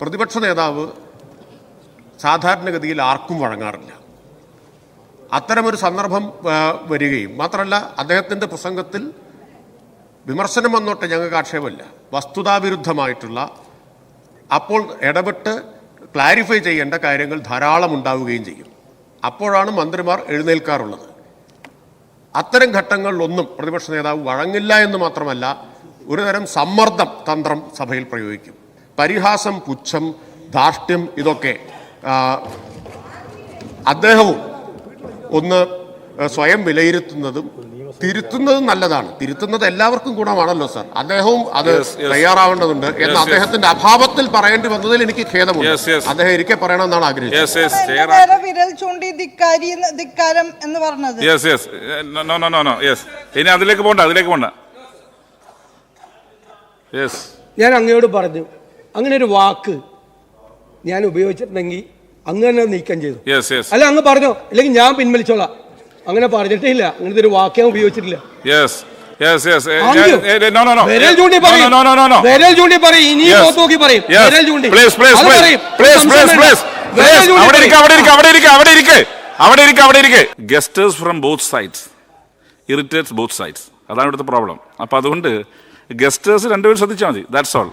പ്രതിപക്ഷ നേതാവ് സാധാരണഗതിയിൽ ആർക്കും വഴങ്ങാറില്ല. അത്തരമൊരു സന്ദർഭം വരികയും മാത്രമല്ല അദ്ദേഹത്തിന്റെ പ്രസംഗത്തിൽ വിമർശനം വന്നോട്ടെ ഞങ്ങൾക്ക് ആക്ഷേപമില്ല. വസ്തുതാവിരുദ്ധമായിട്ടുള്ള അപ്പോൾ ഇടപെട്ട് ക്ലാരിഫൈ ചെയ്യേണ്ട കാര്യങ്ങൾ ധാരാളം ഉണ്ടാവുകയും ചെയ്യും. അപ്പോഴാണ് മന്ത്രിമാർ എഴുന്നേൽക്കാറുള്ളത്. അത്തരം ഘട്ടങ്ങളിലൊന്നും പ്രതിപക്ഷ നേതാവ് വഴങ്ങില്ല എന്ന് മാത്രമല്ല ഒരുതരം സമ്മർദ്ദം തന്ത്രം സഭയിൽ പ്രയോഗിക്കും. പരിഹാസം പുച്ഛം ധാർഷ്ട്യം ഇതൊക്കെ അദ്ദേഹവും ഒന്ന് സ്വയം വിലയിരുത്തുന്നതും തിരുത്തുന്നതും നല്ലതാണ്. തിരുത്തുന്നത് എല്ലാവർക്കും ഗുണമാണല്ലോ സാർ. അദ്ദേഹവും അത്. തയ്യാറാവേണ്ടതുണ്ട് എന്ന് അദ്ദേഹത്തിന്റെ അഭാവത്തിൽ പറയേണ്ടി വന്നതിൽ എനിക്ക് ഖേദമുണ്ട്. അദ്ദേഹം ഇരിക്കെ പറയണമെന്നാണ് ആഗ്രഹിച്ചത്. ഇനി അതിലേക്ക് പോണ്ട അതിലേക്ക് പോണ്ട. ഞാൻ അങ്ങയോട് പറഞ്ഞു അങ്ങനെ ഒരു വാക്ക് ഞാൻ ഉപയോഗിച്ചിട്ടുണ്ടെങ്കിൽ അങ്ങ് തന്നെ നീക്കം ചെയ്തു. അല്ല അങ്ങ് പറഞ്ഞോ. അല്ലെങ്കിൽ ഞാൻ പിൻവലിച്ചോളാം. അങ്ങനെ പറഞ്ഞിട്ടില്ല. അങ്ങനത്തെ ഒരു വാക്ക് ഞാൻ ഉപയോഗിച്ചിട്ടില്ല. Yes yes no, no no വിരൽ ചൂണ്ടി പറയും. നോ നോ നോ നോ വിരൽ ചൂണ്ടി പറയും. ഇനി മുഖത്ത് നോക്കി പറയും. വിരൽ ചൂണ്ടി. പ്ലീസ് പ്ലീസ് അത് പറയും. സംശയം പ്ലീസ് വിരൽ ചൂണ്ടി അവിടെ ഇരിക്ക, അവിടെ ഇരിക്ക, അവിടെ ഇരിക്ക, അവിടെ ഇരിക്ക. അവിടെ ഇരിക്ക, അവിടെ ഇരിക്ക. Guests from both sides irritates both sides അതാണ് ഇവിടുത്തെ പ്രോബ്ലം അപ്പോൾ അതുകൊണ്ട് ഗസ്റ്റേഴ്സ് രണ്ടുപേരും ശ്രദ്ധിച്ചാൽ മതി. That's all